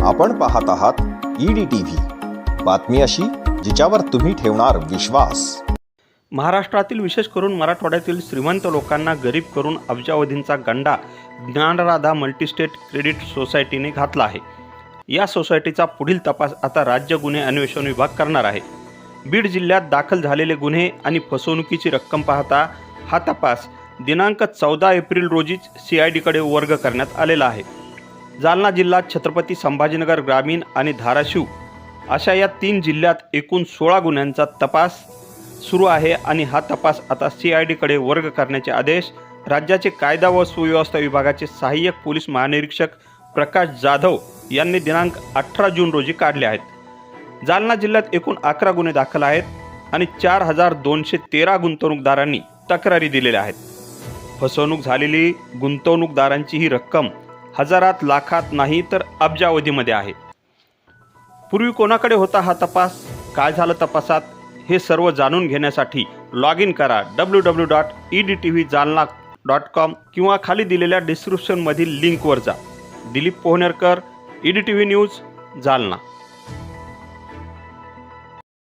आपण पाहत आहात ईडी टीव्ही बातमी अशी जिच्यावर तुम्ही ठेवणार विश्वास. महाराष्ट्रातील विशेष करून मराठवाड्यातील श्रीमंत लोकांना गरीब करून अब्जावधींचा गंडा ज्ञानराधा मल्टीस्टेट क्रेडिट सोसायटीने घातला आहे. या सोसायटीचा पुढील तपास आता राज्य गुन्हे अन्वेषण विभाग करणार आहे. बीड जिल्ह्यात दाखल झालेले गुन्हे आणि फसवणुकीची रक्कम पाहता हा तपास दिनांक चौदा एप्रिल रोजीच सी आय डीकडे वर्ग करण्यात आलेला आहे. जालना जिल्ह्यात छत्रपती संभाजीनगर ग्रामीण आणि धाराशिव अशा या तीन जिल्ह्यात एकूण सोळा गुन्ह्यांचा तपास सुरू आहे आणि हा तपास आता सी आय डीकडे वर्ग करण्याचे आदेश राज्याचे कायदा व सुव्यवस्था विभागाचे सहाय्यक पोलीस महानिरीक्षक प्रकाश जाधव यांनी दिनांक अठरा जून रोजी काढले आहेत. जालना जिल्ह्यात एकूण अकरा गुन्हे दाखल आहेत आणि चार हजार दोनशे तेरा गुंतवणूकदारांनी तक्रारी दिलेल्या आहेत. फसवणूक झालेली गुंतवणूकदारांची ही रक्कम हजारात लाखात नाही तर अब्जावधीमध्ये आहे. पूर्वी कोणाकडे होता हा तपास? काय झालं तपासात? हे सर्व जाणून घेण्यासाठी लॉग इन करा W W dot E D T V Jalna dot com किंवा खाली दिलेल्या डिस्क्रिप्शनमधील लिंकवर जा. Dilip Pohnerkar E D T V news Jalna.